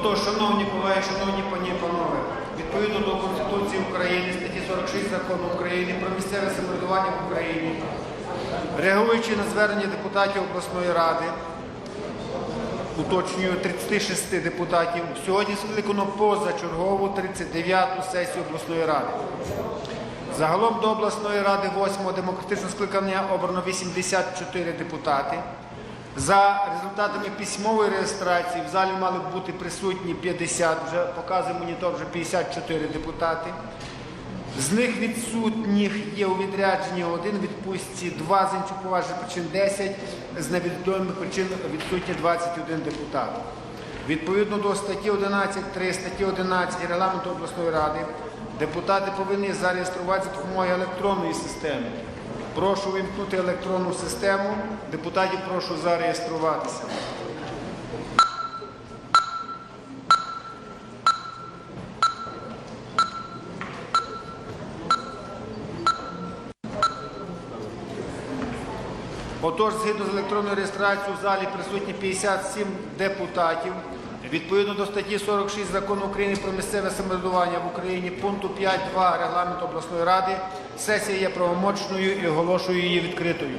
Отож, шановні колеги, шановні пані і панове, відповідно до Конституції України, статті 46 закону України про місцеве самоврядування в Україні, реагуючи на звернення депутатів обласної ради, уточнюю 36 депутатів, сьогодні скликано позачергову 39-ту сесію обласної ради. Загалом до обласної ради 8-го демократичного скликання обрано 84 депутати. За результатами письмової реєстрації в залі мали бути присутні 50, вже показує монітор, вже 54 депутати. З них відсутніх є у відрядженні один відпустці, два з іншоповажних причин 10, з невідомих причин відсутні 21 депутат. Відповідно до статті 11.3 статті 11 регламенту обласної ради, депутати повинні зареєструвати за допомогою електронної системи. Прошу вимкнути електронну систему. Депутатів прошу зареєструватися. Отож, згідно з електронною реєстрацією в залі присутні 57 депутатів. Відповідно до статті 46 закону України про місцеве самоврядування в Україні, пункту 5.2 регламенту обласної ради, сесія є правомочною і оголошую її відкритою.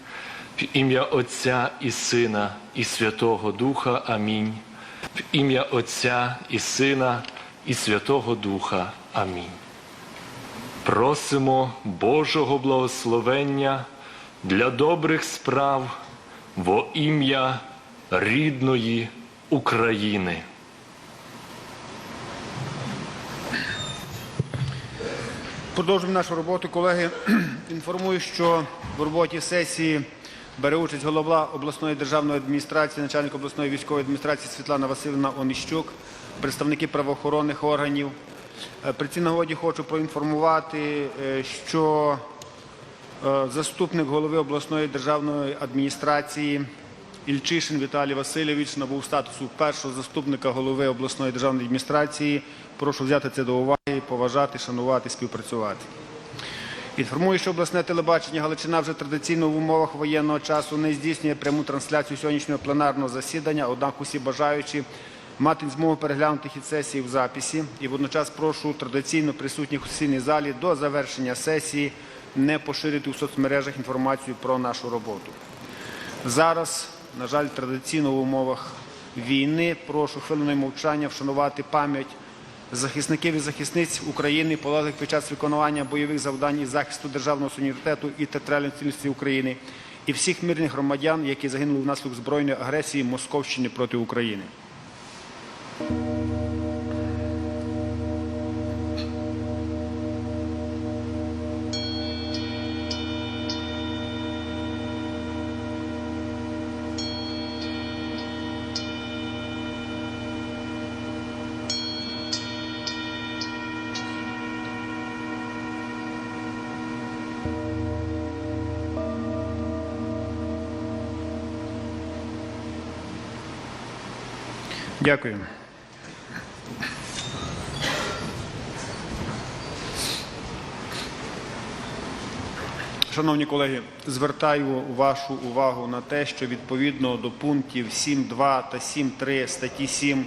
В ім'я Отця і Сина, і Святого Духа. Амінь. В ім'я Отця і Сина, і Святого Духа. Амінь. Просимо Божого благословення для добрих справ во ім'я рідної України. Продовжуємо нашу роботу, колеги. Інформую, що в роботі сесії бере участь голова обласної державної адміністрації, начальник обласної військової адміністрації Світлана Васильівна Оніщук, представники правоохоронних органів. Е, При цій нагоді хочу проінформувати, е, що Е, Заступник голови обласної державної адміністрації Ільчишин Віталій Васильович набув статусу першого заступника голови обласної державної адміністрації. Прошу взяти це до уваги, поважати, шанувати, співпрацювати. Інформую, що обласне телебачення Галичина вже традиційно в умовах воєнного часу не здійснює пряму трансляцію сьогоднішнього пленарного засідання, однак усі бажаючі мати змогу переглянути хід сесії в записі. І водночас прошу традиційно присутніх у сесійній залі до завершення сесії не поширити у соцмережах інформацію про нашу роботу. Зараз, на жаль, традиційно в умовах війни прошу хвилиною мовчання вшанувати пам'ять захисників і захисниць України, полеглих під час виконування бойових завдань і захисту державного суверенітету і територіальної цілісності України і всіх мирних громадян, які загинули внаслідок збройної агресії Московщини проти України. Дякую. Шановні колеги, звертаю вашу увагу на те, що відповідно до пунктів 7.2 та 7.3 статті 7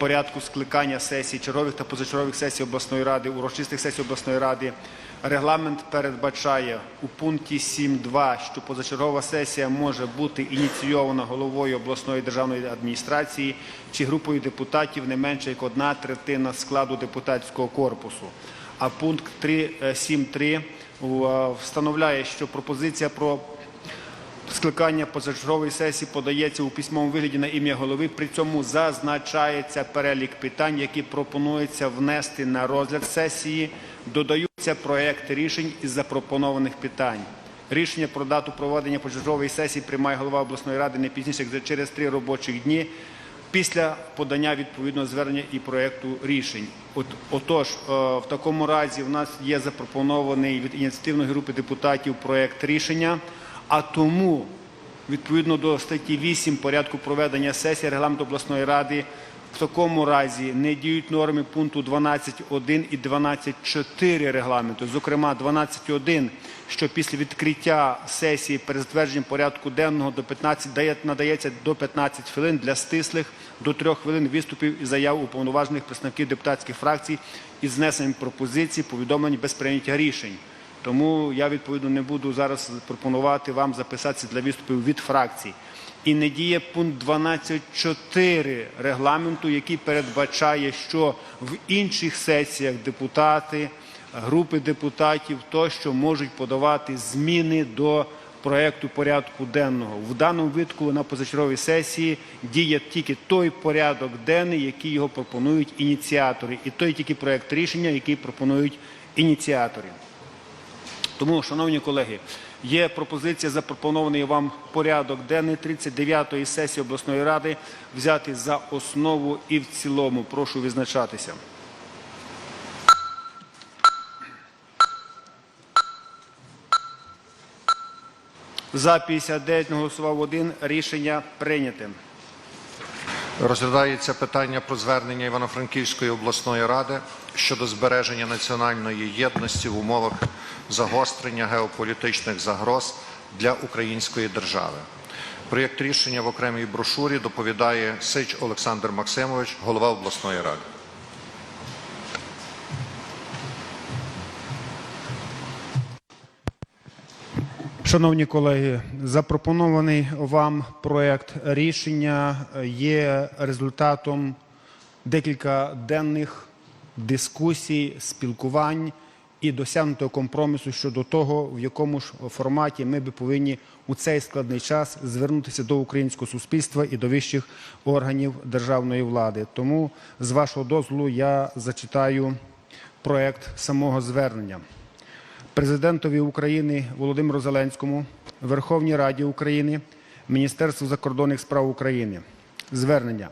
порядку скликання сесій, чергових та позачергових сесій обласної ради, урочистих сесій обласної ради, регламент передбачає у пункті 7.2, що позачергова сесія може бути ініційована головою обласної державної адміністрації чи групою депутатів не менше як одна третина складу депутатського корпусу. А пункт 3, е, 7.3 е, встановляє, що пропозиція про скликання позачергової сесії подається у письмовому вигляді на ім'я голови. При цьому зазначається перелік питань, які пропонується внести на розгляд сесії. Додаються проекти рішень із запропонованих питань. Рішення про дату проведення позачергової сесії приймає голова обласної ради не пізніше як через три робочих дні після подання відповідного звернення і проекту рішень. От, отож, е, в такому разі в нас є запропонований від ініціативної групи депутатів проект рішення, а тому відповідно до статті 8 порядку проведення сесії регламенту обласної ради в такому разі не діють норми пункту 12.1 і 12.4 регламенту. Зокрема, 12.1, що після відкриття сесії перед затвердженням порядку денного до 15 дає, надається до 15 хвилин для стислих, до 3 хвилин виступів і заяв уповноважених представників депутатських фракцій із знесенням пропозицій, повідомлень без прийняття рішень. Тому я відповідно не буду зараз пропонувати вам записатися для виступів від фракцій. І не діє пункт 12.4 регламенту, який передбачає, що в інших сесіях депутати, групи депутатів тощо можуть подавати зміни до проекту порядку денного. В даному випадку на позачерговій сесії діє тільки той порядок денний, який його пропонують ініціатори, і той тільки проект рішення, який пропонують ініціатори. Тому, шановні колеги, є пропозиція запропонований вам порядок денний 39-ї сесії обласної ради взяти за основу і в цілому. Прошу визначатися. За 59 голосував один. Рішення прийняте. Розглядається питання про звернення Івано-Франківської обласної ради щодо збереження національної єдності в умовах загострення геополітичних загроз для української держави. Проєкт рішення в окремій брошурі доповідає Сич Олександр Максимович, голова обласної ради. Шановні колеги, запропонований вам проект рішення є результатом декілька денних дискусій, спілкувань і досягнутого компромісу щодо того, в якому ж форматі ми би повинні у цей складний час звернутися до українського суспільства і до вищих органів державної влади. Тому, з вашого дозволу, я зачитаю проект самого звернення. Президентові України Володимиру Зеленському, Верховній Раді України, Міністерству закордонних справ України. Звернення.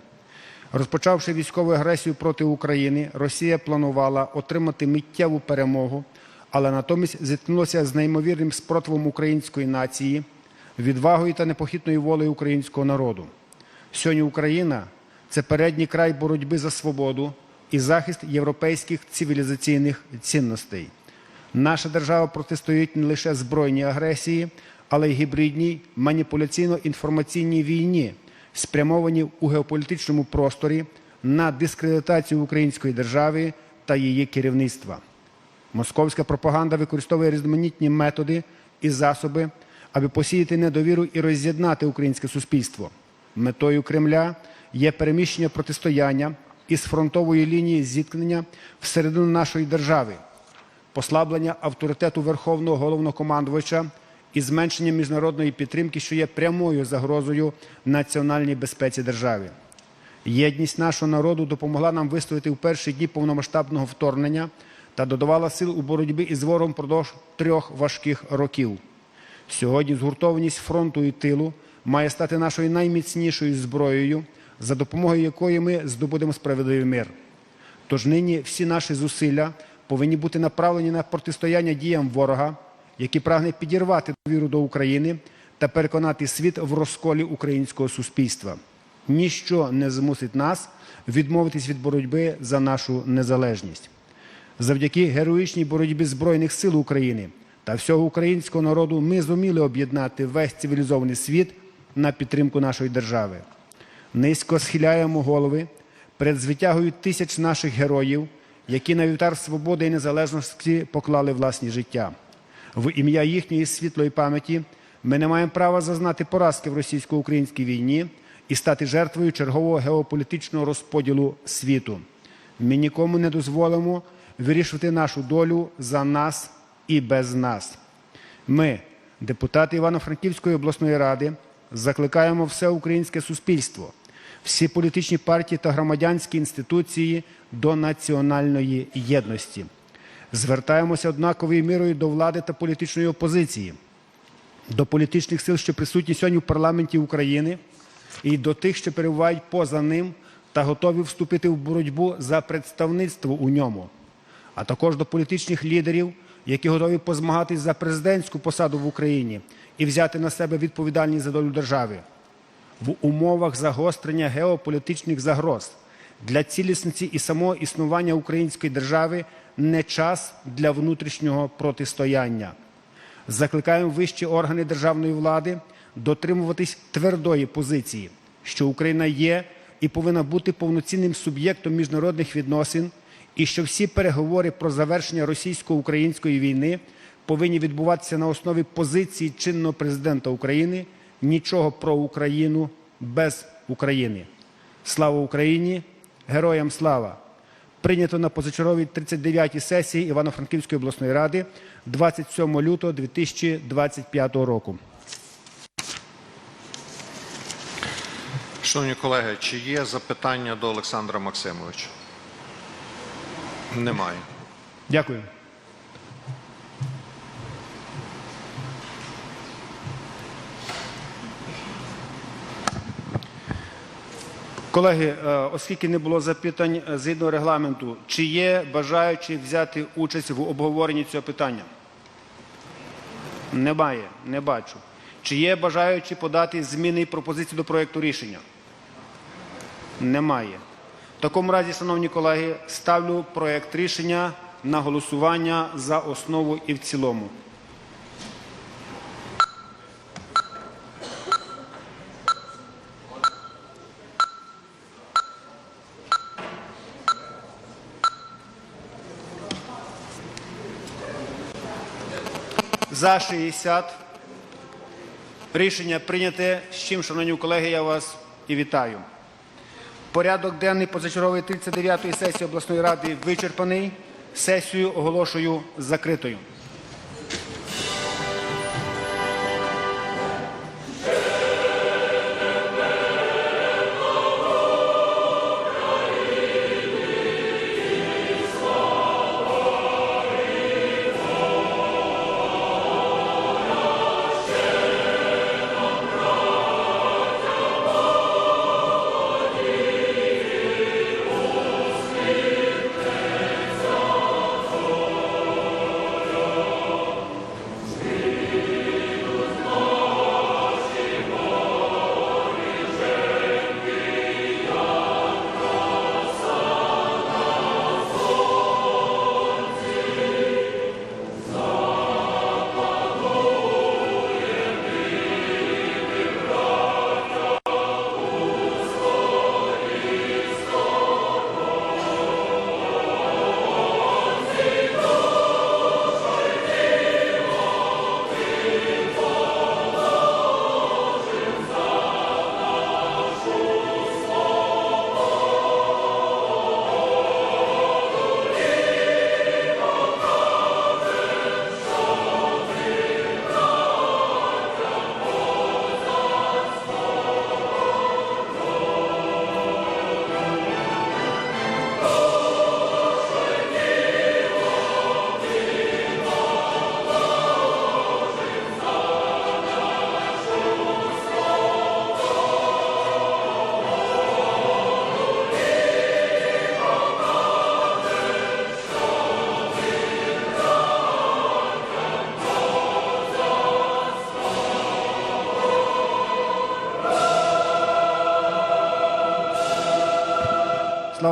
Розпочавши військову агресію проти України, Росія планувала отримати миттєву перемогу, але натомість зіткнулося з неймовірним спротивом української нації, відвагою та непохитною волею українського народу. Сьогодні Україна це передній край боротьби за свободу і захист європейських цивілізаційних цінностей. Наша держава протистоїть не лише збройній агресії, але й гібридній маніпуляційно-інформаційній війні, спрямованій у геополітичному просторі на дискредитацію української держави та її керівництва. Московська пропаганда використовує різноманітні методи і засоби, аби посіяти недовіру і роз'єднати українське суспільство. Метою Кремля є переміщення протистояння із фронтової лінії зіткнення всередину нашої держави, послаблення авторитету Верховного головнокомандувача і зменшення міжнародної підтримки, що є прямою загрозою національній безпеці держави. Єдність нашого народу допомогла нам вистояти в перші дні повномасштабного вторгнення та додавала сил у боротьбі із ворогом впродовж трьох важких років. Сьогодні згуртованість фронту і тилу має стати нашою найміцнішою зброєю, за допомогою якої ми здобудемо справедливий мир. Тож нині всі наші зусилля повинні бути направлені на протистояння діям ворога, який прагне підірвати довіру до України та переконати світ в розколі українського суспільства. Ніщо не змусить нас відмовитись від боротьби за нашу незалежність. Завдяки героїчній боротьбі Збройних сил України та всього українського народу ми зуміли об'єднати весь цивілізований світ на підтримку нашої держави. Низько схиляємо голови перед звитягою тисяч наших героїв, які на вівтар свободи і незалежності поклали власні життя. В ім'я їхньої світлої пам'яті ми не маємо права зазнати поразки в російсько-українській війні і стати жертвою чергового геополітичного розподілу світу. Ми нікому не дозволимо вирішувати нашу долю за нас і без нас. Ми, депутати Івано-Франківської обласної ради, закликаємо все українське суспільство, всі політичні партії та громадянські інституції до національної єдності. Звертаємося однаковою мірою до влади та політичної опозиції, до політичних сил, що присутні сьогодні в парламенті України, і до тих, що перебувають поза ним та готові вступити в боротьбу за представництво у ньому, а також до політичних лідерів, які готові позмагатись за президентську посаду в Україні і взяти на себе відповідальність за долю держави в умовах загострення геополітичних загроз для цілісності і самого існування української держави не час для внутрішнього протистояння. Закликаємо вищі органи державної влади дотримуватись твердої позиції, що Україна є і повинна бути повноцінним суб'єктом міжнародних відносин, і що всі переговори про завершення російсько-української війни повинні відбуватися на основі позиції чинного президента України нічого про Україну без України. Слава Україні! Героям слава! Прийнято на позачерговій 39-й сесії Івано-Франківської обласної ради 27 лютого 2025 року. Шановні колеги, чи є запитання до Олександра Максимовича? Немає. Дякую. Колеги, е, оскільки не було запитань е, згідно регламенту, чи є бажаючі взяти участь в обговоренні цього питання? Немає, не бачу. Чи є бажаючі подати зміни і пропозиції до проєкту рішення? Немає. В такому разі, шановні колеги, ставлю проєкт рішення на голосування за основу і в цілому. За 60. Рішення прийняте. З чим, шановні колеги, я вас і вітаю. Порядок денний позачергової 39-ї сесії обласної ради вичерпаний. Сесію оголошую закритою.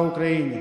Україні!